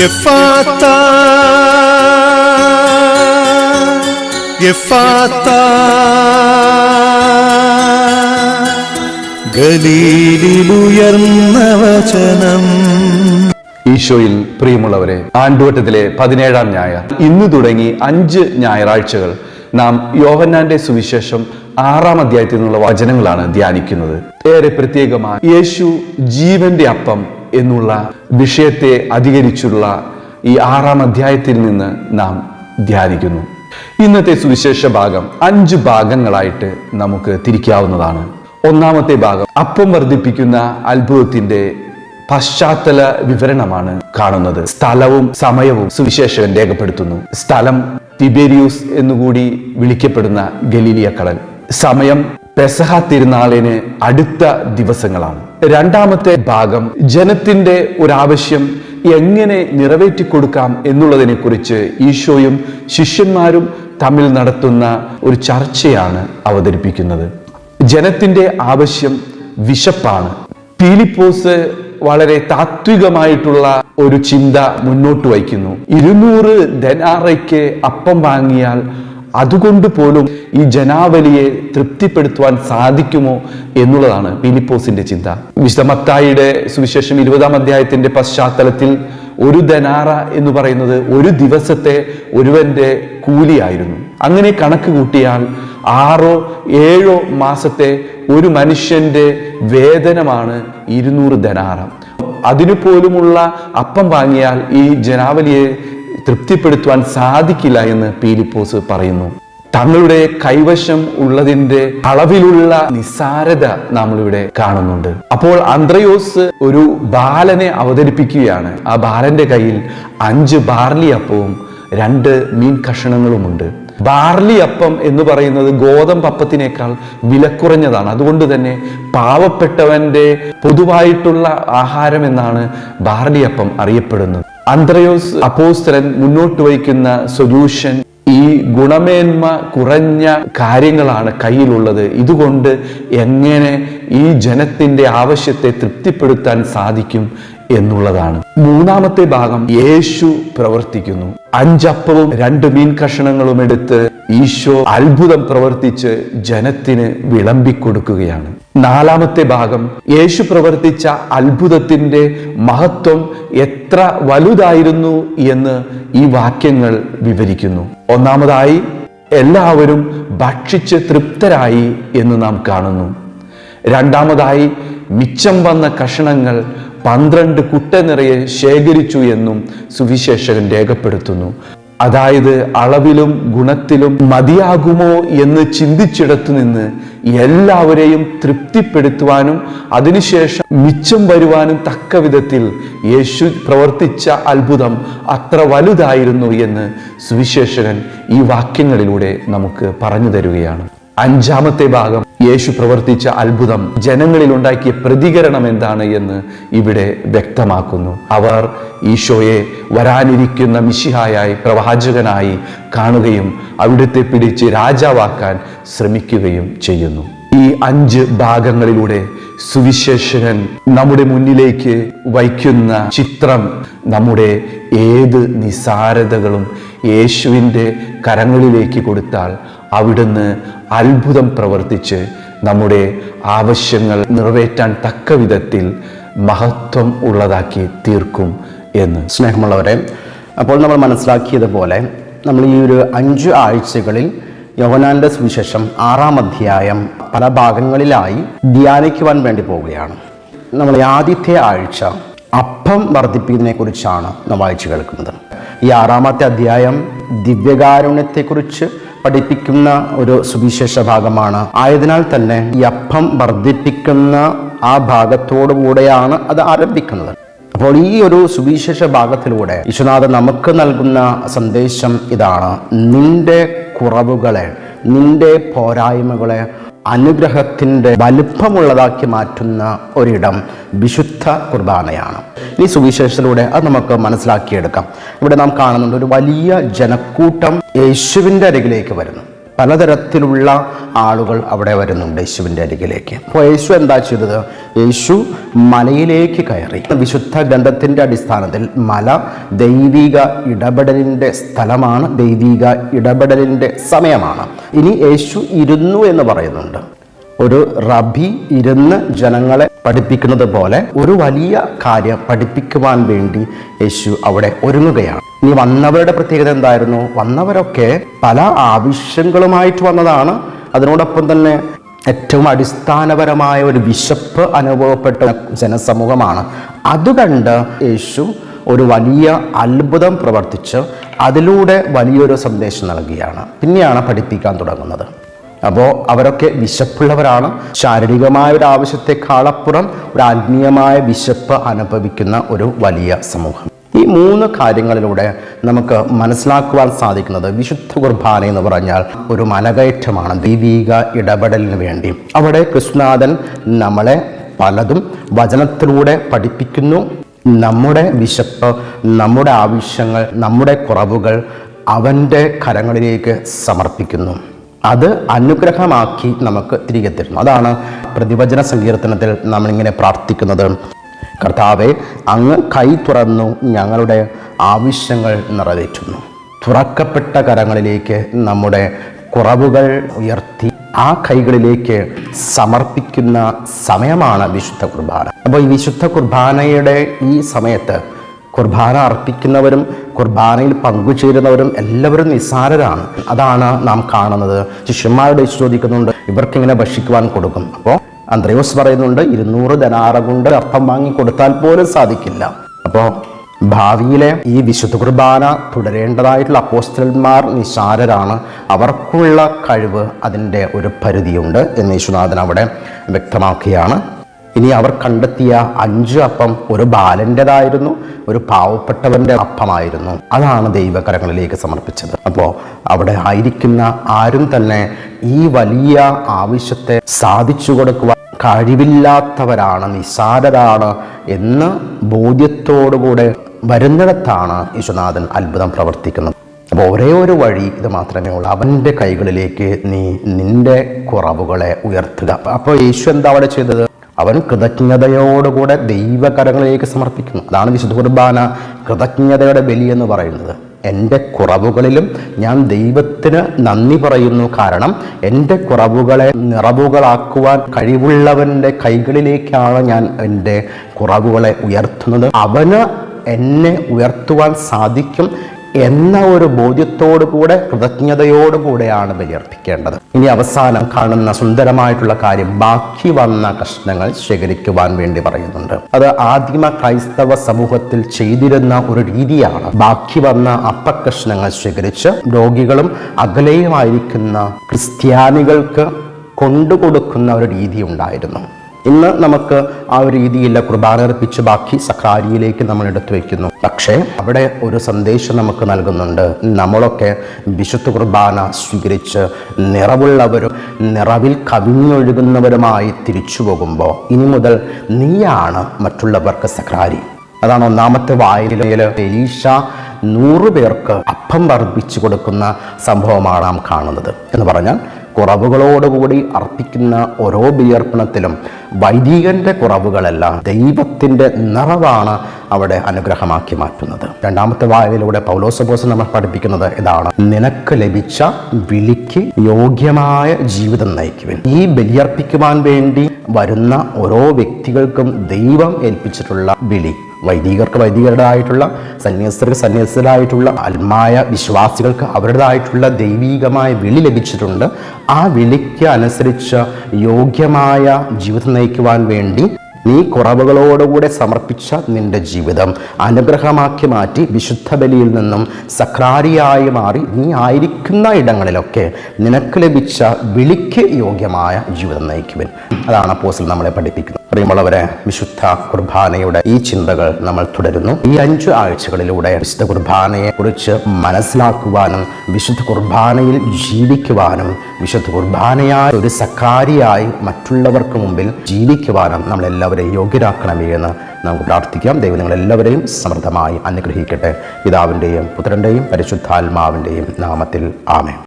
എഫാത്ത എഫാത്ത ഗലീലിലുയർന്നവചനം. ഈശോയിൽ പ്രിയമുള്ളവരെ ആണ്ടുവട്ടത്തിലെ പതിനേഴാം ഞായർ. ഇന്ന് തുടങ്ങി അഞ്ച് ഞായറാഴ്ചകൾ. നാം യോഹന്നാന്റെ സുവിശേഷം ആറാം അധ്യായത്തിൽ നിന്നുള്ള വചനങ്ങളാണ് ധ്യാനിക്കുന്നത്. ഏറെ പ്രത്യേകമായി യേശു ജീവന്റെ അപ്പം എന്നുള്ള വിഷയത്തെ അധികരിച്ചുള്ള ഈ ആറാം അധ്യായത്തിൽ നിന്ന് നാം ധ്യാനിക്കുന്നു. ഇന്നത്തെ സുവിശേഷ ഭാഗം അഞ്ച് ഭാഗങ്ങളായിട്ട് നമുക്ക് തിരിക്കാവുന്നതാണ്. ഒന്നാമത്തെ ഭാഗം അപ്പം വർദ്ധിപ്പിക്കുന്ന അത്ഭുതത്തിന്റെ പശ്ചാത്തല വിവരണമാണ് കാണുന്നത്. സ്ഥലവും സമയവും സുവിശേഷകൻ രേഖപ്പെടുത്തുന്നു. സ്ഥലം തിബേരിയൂസ് എന്നുകൂടി വിളിക്കപ്പെടുന്ന ഗലീലിയ കടൽ. സമയം പെസഹ തിരുനാളിന് അടുത്ത ദിവസങ്ങളാണ്. രണ്ടാമത്തെ ഭാഗം ജനത്തിന്റെ ഒരാവശ്യം എങ്ങനെ നിറവേറ്റിക്കൊടുക്കാം എന്നുള്ളതിനെ കുറിച്ച് ഈശോയും ശിഷ്യന്മാരും തമ്മിൽ നടത്തുന്ന ഒരു ചർച്ചയാണ് അവതരിപ്പിക്കുന്നത്. ജനത്തിന്റെ ആവശ്യം വിശപ്പാണ്. പീലിപ്പോസ് വളരെ താത്വികമായിട്ടുള്ള ഒരു ചിന്ത മുന്നോട്ട് വയ്ക്കുന്നു. ഇരുന്നൂറ് ധനാറയ്ക്ക് അപ്പം വാങ്ങിയാൽ അതുകൊണ്ട് പോലും ഈ ജനാവലിയെ തൃപ്തിപ്പെടുത്തുവാൻ സാധിക്കുമോ എന്നുള്ളതാണ് ഫിലിപ്പോസിന്റെ ചിന്ത. വിശ്വമത്തായിയുടെ സുവിശേഷം ഇരുപതാം അധ്യായത്തിന്റെ പശ്ചാത്തലത്തിൽ ഒരു ധനാറ എന്ന് പറയുന്നത് ഒരു ദിവസത്തെ ഒരുവന്റെ കൂലിയായിരുന്നു. അങ്ങനെ കണക്ക് കൂട്ടിയാൽ ആറോ ഏഴോ മാസത്തെ ഒരു മനുഷ്യന്റെ വേതനമാണ് ഇരുന്നൂറ് ധനാറ അതിനു പോലുമുള്ള അപ്പം വാങ്ങിയാൽ ഈ ജനാവലിയെ തൃപ്തിപ്പെടുത്തുവാൻ സാധിക്കില്ല എന്ന് പീലിപ്പോസ് പറയുന്നു. തങ്ങളുടെ കൈവശം ഉള്ളതിന്റെ അളവിലുള്ള നിസ്സാരത നമ്മളിവിടെ കാണുന്നുണ്ട്. അപ്പോൾ അന്ത്രയോസ് ഒരു ബാലനെ അവതരിപ്പിക്കുകയാണ്. ആ ബാലന്റെ കയ്യിൽ അഞ്ച് ബാർലി അപ്പവും രണ്ട് മീൻ കഷണങ്ങളുമുണ്ട്. ബാർലി അപ്പം എന്ന് പറയുന്നത് ഗോതമ്പ് അപ്പത്തിനേക്കാൾ വിലക്കുറഞ്ഞതാണ് അതുകൊണ്ട് തന്നെ പാവപ്പെട്ടവന്റെ പൊതുവായിട്ടുള്ള ആഹാരം എന്നാണ് ബാർലി അപ്പം അറിയപ്പെടുന്നത്. അന്ത്രയോസ് അപ്പോസ്തരൻ മുന്നോട്ട് വയ്ക്കുന്ന സൊല്യൂഷൻ ഈ ഗുണമേന്മ കുറഞ്ഞ കാര്യങ്ങളാണ് കയ്യിലുള്ളത്. ഇതുകൊണ്ട് എങ്ങനെ ഈ ജനത്തിന്റെ ആവശ്യത്തെ തൃപ്തിപ്പെടുത്താൻ സാധിക്കും എന്നുള്ളതാണ്. മൂന്നാമത്തെ ഭാഗം യേശു പ്രവർത്തിക്കുന്നു. അഞ്ചപ്പവും രണ്ട് മീൻ കഷണങ്ങളും എടുത്ത് ഈശോ അത്ഭുതം പ്രവർത്തിച്ച് ജനത്തിന് വിളമ്പിക്കൊടുക്കുകയാണ്. നാലാമത്തെ ഭാഗം. യേശു പ്രവർത്തിച്ച അത്ഭുതത്തിന്റെ മഹത്വം എത്ര വലുതായിരുന്നു എന്ന് ഈ വാക്യങ്ങൾ വിവരിക്കുന്നു. ഒന്നാമതായി എല്ലാവരും ഭക്ഷിച്ച് തൃപ്തരായി എന്ന് നാം കാണുന്നു. രണ്ടാമതായി മിച്ചം വന്ന കഷണങ്ങൾ പന്ത്രണ്ട് കുട്ട നിറയെ ശേഖരിച്ചു എന്നും സുവിശേഷകൻ രേഖപ്പെടുത്തുന്നു. അതായത് അളവിലും ഗുണത്തിലും മതിയാകുമോ എന്ന് ചിന്തിച്ചിടത്തു നിന്ന് എല്ലാവരെയും തൃപ്തിപ്പെടുത്തുവാനും അതിനുശേഷം മിച്ചം വരുവാനും തക്ക വിധത്തിൽ യേശു പ്രവർത്തിച്ച അത്ഭുതം അത്ര വലുതായിരുന്നു എന്ന് സുവിശേഷകൻ ഈ വാക്യങ്ങളിലൂടെ നമുക്ക് പറഞ്ഞു തരുകയാണ്. അഞ്ചാമത്തെ ഭാഗം. യേശു പ്രവർത്തിച്ച അത്ഭുതം ജനങ്ങളിൽ ഉണ്ടാക്കിയ പ്രതികരണം എന്താണ് എന്ന് ഇവിടെ വ്യക്തമാക്കുന്നു. അവർ ഈശോയെ വരാനിരിക്കുന്ന മിശിഹായായി പ്രവാചകനായി കാണുകയും അവിടുത്തെ പിടിച്ച് രാജാവാക്കാൻ ശ്രമിക്കുകയും ചെയ്യുന്നു. ഈ അഞ്ച് ഭാഗങ്ങളിലൂടെ സുവിശേഷകൻ നമ്മുടെ മുന്നിലേക്ക് വയ്ക്കുന്ന ചിത്രം നമ്മുടെ ഏത് നിസാരതകളും യേശുവിന്റെ കരങ്ങളിലേക്ക് കൊടുത്താൽ അവിടുന്ന് അത്ഭുതം പ്രവർത്തിച്ച് നമ്മുടെ ആവശ്യങ്ങൾ നിറവേറ്റാൻ തക്ക വിധത്തിൽ മഹത്വം ഉള്ളതാക്കി തീർക്കും എന്ന്. സ്നേഹമുള്ളവരെ അപ്പോൾ നമ്മൾ മനസ്സിലാക്കിയതുപോലെ നമ്മൾ ഈ ഒരു അഞ്ച് ആഴ്ചകളിൽ യോഹനാന്റെ സുവിശേഷം ആറാം അധ്യായം പല ഭാഗങ്ങളിലായി ധ്യാനിക്കുവാൻ വേണ്ടി പോവുകയാണ്. നമ്മൾ ആദ്യത്തെ ആഴ്ച അപ്പം വർദ്ധിപ്പിക്കുന്നതിനെ കുറിച്ചാണ് നാം വായിച്ചു കേൾക്കുന്നത്. ഈ ആറാമത്തെ അധ്യായം ദിവ്യകാരുണ്യത്തെക്കുറിച്ച് പഠിപ്പിക്കുന്ന ഒരു സുവിശേഷ ഭാഗമാണ്. ആയതിനാൽ തന്നെ ഈ അപ്പം വർദ്ധിപ്പിക്കുന്ന ആ ഭാഗത്തോടു കൂടെയാണ് അത് ആരംഭിക്കുന്നത്. അപ്പോൾ ഈ ഒരു സുവിശേഷ ഭാഗത്തിലൂടെ വിശ്വനാഥൻ നമുക്ക് നൽകുന്ന സന്ദേശം ഇതാണ്. നിന്റെ കുറവുകളെ നിന്റെ പോരായ്മകളെ അനുഗ്രഹത്തിന്റെ വലുപ്പമുള്ളതാക്കി മാറ്റുന്ന ഒരിടം വിശുദ്ധ കുർബാനയാണ്. ഈ സുവിശേഷത്തിലൂടെ അത് നമുക്ക് മനസ്സിലാക്കിയെടുക്കാം. ഇവിടെ നാം കാണുന്നുണ്ട് ഒരു വലിയ ജനക്കൂട്ടം യേശുവിന്റെ അരികിലേക്ക് വരുന്നു. പലതരത്തിലുള്ള ആളുകൾ അവിടെ വരുന്നുണ്ട് യേശുവിന്റെ അരികിലേക്ക്. അപ്പോൾ യേശു എന്താ ചെയ്തത്? യേശു മലയിലേക്ക് കയറി. വിശുദ്ധ ഗ്രന്ഥത്തിന്റെ അടിസ്ഥാനത്തിൽ മല ദൈവിക ഇടപെടലിന്റെ സ്ഥലമാണ് ദൈവിക ഇടപെടലിന്റെ സമയമാണ്. ഇനി യേശു ഇരുന്നു എന്ന് പറയുന്നുണ്ട്. ഒരു റബി ഇരുന്ന് ജനങ്ങളെ പഠിപ്പിക്കുന്നത് പോലെ ഒരു വലിയ കാര്യം പഠിപ്പിക്കുവാൻ വേണ്ടി യേശു അവിടെ ഒരുങ്ങുകയാണ്. ഇനി വന്നവരുടെ പ്രത്യേകത എന്തായിരുന്നു? വന്നവരൊക്കെ പല ആവശ്യങ്ങളുമായിട്ട് വന്നതാണ്. അതിനോടൊപ്പം തന്നെ ഏറ്റവും അടിസ്ഥാനപരമായ ഒരു വിശപ്പ് അനുഭവപ്പെട്ട ജനസമൂഹമാണ്. അതുകണ്ട് യേശു ഒരു വലിയ അത്ഭുതം പ്രവർത്തിച്ച് അതിലൂടെ വലിയൊരു സന്ദേശം നൽകുകയാണ് പിന്നെയാണ് പഠിപ്പിക്കാൻ തുടങ്ങുന്നത്. അപ്പോൾ അവരൊക്കെ വിശപ്പുള്ളവരാണ്. ശാരീരികമായ ഒരു ആവശ്യത്തെക്കാളപ്പുറം ഒരു ആത്മീയമായ വിശപ്പ് അനുഭവിക്കുന്ന ഒരു വലിയ സമൂഹം. ഈ മൂന്ന് കാര്യങ്ങളിലൂടെ നമുക്ക് മനസ്സിലാക്കുവാൻ സാധിക്കുന്നത് വിശുദ്ധ കുർബാന എന്ന് പറഞ്ഞാൽ ഒരു മനകയറ്റമാണ് ദൈവീക ഇടപെടലിന് വേണ്ടി. അവിടെ കൃഷ്ണനാഥൻ നമ്മളെ പലതും വചനത്തിലൂടെ പഠിപ്പിക്കുന്നു. നമ്മുടെ വിശപ്പ് നമ്മുടെ ആവശ്യങ്ങൾ നമ്മുടെ കുറവുകൾ അവന്റെ കരങ്ങളിലേക്ക് സമർപ്പിക്കുന്നു. അത് അനുഗ്രഹമാക്കി നമുക്ക് തിരികെ തരുന്നു. അതാണ് പ്രതിവചന സങ്കീർത്തനത്തിൽ നമ്മളിങ്ങനെ പ്രാർത്ഥിക്കുന്നത്. കർത്താവെ അങ്ങ് കൈ തുറന്നു ഞങ്ങളുടെ ആവശ്യങ്ങൾ നിറവേറ്റുന്നു. തുറക്കപ്പെട്ട കരങ്ങളിലേക്ക് നമ്മുടെ കുറവുകൾ ഉയർത്തി ആ കൈകളിലേക്ക് സമർപ്പിക്കുന്ന സമയമാണ് വിശുദ്ധ കുർബാന. അപ്പോൾ ഈ വിശുദ്ധ കുർബാനയുടെ ഈ സമയത്ത് കുർബാന അർപ്പിക്കുന്നവരും കുർബാനയിൽ പങ്കുചേരുന്നവരും എല്ലാവരും നിസ്സാരരാണ്. അതാണ് നാം കാണുന്നത്. ശിഷ്യന്മാരുടെ ചോദിക്കുന്നുണ്ട് ഇവർക്കിങ്ങനെ ഭക്ഷിക്കുവാൻ കൊടുക്കും. അപ്പോൾ അന്ത്രയോസ് പറയുന്നുണ്ട് ഇരുന്നൂറ് ധനാറ കൊണ്ട് അപ്പം വാങ്ങി കൊടുത്താൽ പോലും സാധിക്കില്ല. അപ്പോൾ ഭാവിയിലെ ഈ വിശുദ്ധ കുർബാന തുടരേണ്ടതായിട്ടുള്ള അപ്പോസ്റ്റലന്മാർ നിസാരരാണ് അവർക്കുള്ള കഴിവ് അതിന്റെ ഒരു പരിധിയുണ്ട് എന്ന് യേശുനാഥൻ അവിടെ വ്യക്തമാക്കുകയാണ്. ഇനി അവർ കണ്ടെത്തിയ അഞ്ച് അപ്പം ഒരു ബാലന്റെതായിരുന്നു ഒരു പാവപ്പെട്ടവന്റെ അപ്പമായിരുന്നു. അതാണ് ദൈവകരങ്ങളിലേക്ക് സമർപ്പിച്ചത്. അപ്പോൾ അവിടെ ആയിരിക്കുന്ന ആരും തന്നെ ഈ വലിയ ആവശ്യത്തെ സാധിച്ചു കൊടുക്കുവാൻ കഴിവില്ലാത്തവരാണ് നിസാരരാണ് എന്ന് ബോധ്യത്തോടുകൂടെ വരുന്നിടത്താണ് യേശുനാഥൻ അത്ഭുതം പ്രവർത്തിക്കുന്നത്. അപ്പോൾ ഒരേ ഒരു വഴി ഇത് മാത്രമേ ഉള്ളൂ. അവന്റെ കൈകളിലേക്ക് നീ നിന്റെ കുറവുകളെ ഉയർത്തുക. അപ്പോൾ യേശു എന്താ അവിടെ ചെയ്തത്? അവൻ കൃതജ്ഞതയോടുകൂടെ ദൈവകരങ്ങളിലേക്ക് സമർപ്പിക്കുന്നു. അതാണ് വിശുദ്ധ കുർബാന. കൃതജ്ഞതയുടെ ബലി എന്ന് പറയുന്നത്. എന്റെ കുറവുകളിലും ഞാൻ ദൈവത്തിന് നന്ദി പറയുന്നു കാരണം എന്റെ കുറവുകളെ നിറവുകളാക്കുവാൻ കഴിവുള്ളവന്റെ കൈകളിലേക്കാണ് ഞാൻ എന്റെ കുറവുകളെ ഉയർത്തുന്നത്. അവന് എന്നെ ഉയർത്തുവാൻ സാധിക്കും എന്ന ഒരു ബോധ്യത്തോടു കൂടെ കൃതജ്ഞതയോടു കൂടെയാണ് ബലിയർപ്പിക്കേണ്ടത് ഇനി അവസാനം കാണുന്ന സുന്ദരമായിട്ടുള്ള കാര്യം ബാക്കി വന്ന കഷ്ണങ്ങൾ ശേഖരിക്കുവാൻ വേണ്ടി പറയുന്നുണ്ട്. അത് ആദിമ ക്രൈസ്തവ സമൂഹത്തിൽ ചെയ്തിരുന്ന ഒരു രീതിയാണ്. ബാക്കി വന്ന അപ്പക്കഷ്ണങ്ങൾ ശേഖരിച്ച് രോഗികളും അകലെയുമായിരിക്കുന്ന ക്രിസ്ത്യാനികൾക്ക് കൊണ്ടുകൊടുക്കുന്ന ഒരു രീതി ഉണ്ടായിരുന്നു. ഇന്ന് നമുക്ക് ആ ഒരു രീതിയില്ല കുർബാന അർപ്പിച്ച് ബാക്കി സഖാരിയിലേക്ക് നമ്മൾ എടുത്തു വയ്ക്കുന്നു. പക്ഷേ അവിടെ ഒരു സന്ദേശം നമുക്ക് നൽകുന്നുണ്ട്. നമ്മളൊക്കെ വിശുദ്ധ കുർബാന സ്വീകരിച്ച് നിറവുള്ളവരും നിറവിൽ കവിഞ്ഞൊഴുകുന്നവരുമായി തിരിച്ചു പോകുമ്പോൾ ഇനി മുതൽ നീയാണ് മറ്റുള്ളവർക്ക് സഖാരി അതാണ് ഒന്നാമത്തെ വായനയിൽ എലീഷ നൂറു പേർക്ക് അപ്പം വർദ്ധിച്ചു കൊടുക്കുന്ന സംഭവമാണ് നാം കാണുന്നത്. എന്ന് പറഞ്ഞാൽ കുറവുകളോടുകൂടി അർപ്പിക്കുന്ന ഓരോ ബലിയർപ്പണത്തിലും വൈദികന്റെ കുറവുകളല്ല ദൈവത്തിന്റെ നിറവാണ് അവിടെ അനുഗ്രഹമാക്കി മാറ്റുന്നത്. രണ്ടാമത്തെ വായനയിലൂടെ പൗലോസബോസ് നമ്മൾ പഠിപ്പിക്കുന്നത് ഇതാണ് നിനക്ക് ലഭിച്ച വിളിക്ക് യോഗ്യമായ ജീവിതം നയിക്കുവിൻ. ഈ ബലിയർപ്പിക്കുവാൻ വേണ്ടി വരുന്ന ഓരോ വ്യക്തികൾക്കും ദൈവം ഏൽപ്പിച്ചിട്ടുള്ള വിളി. വൈദികർക്ക് വൈദികരുടേതായിട്ടുള്ള സന്യസ്തർക്ക് സന്യസ്തരായിട്ടുള്ള ആത്മായ വിശ്വാസികൾക്ക് അവരുടേതായിട്ടുള്ള ദൈവീകമായ വിളി ലഭിച്ചിട്ടുണ്ട്. ആ വിളിക്ക് അനുസരിച്ച് യോഗ്യമായ ജീവിതം നയിക്കുവാൻ വേണ്ടി നീ കുറവുകളോടുകൂടെ സമർപ്പിച്ച നിന്റെ ജീവിതം. അനുഗ്രഹമാക്കി മാറ്റി വിശുദ്ധ ബലിയിൽ നിന്നും സക്രാരിയായി മാറി നീ ആയിരിക്കുന്ന ഇടങ്ങളിലൊക്കെ നിനക്ക് ലഭിച്ച വിളിക്ക് യോഗ്യമായ ജീവിതം നയിക്കുവൻ. അതാണ് അപ്പോസിൽ നമ്മളെ പഠിപ്പിക്കുന്നത്. പ്രിയമുള്ളവരെ വിശുദ്ധ കുർബാനയുടെ ഈ ചിന്തകൾ നമ്മൾ തുടരുന്നു. ഈ അഞ്ചു ആഴ്ചകളിലൂടെ വിശുദ്ധ കുർബാനയെ കുറിച്ച് മനസ്സിലാക്കുവാനും വിശുദ്ധ കുർബാനയിൽ ജീവിക്കുവാനും വിശുദ്ധ കുർബാനയായ ഒരു സക്കാരിയായി മറ്റുള്ളവർക്ക് മുമ്പിൽ ജീവിക്കുവാനും നമ്മളെല്ലാവരെയും യോഗ്യരാക്കണമേ എന്ന് നമുക്ക് പ്രാർത്ഥിക്കാം. ദൈവം നിങ്ങളെല്ലാവരെയും സമൃദ്ധമായി അനുഗ്രഹിക്കട്ടെ. പിതാവിന്റെയും പുത്രന്റെയും പരിശുദ്ധാത്മാവിന്റെയും നാമത്തിൽ ആമേ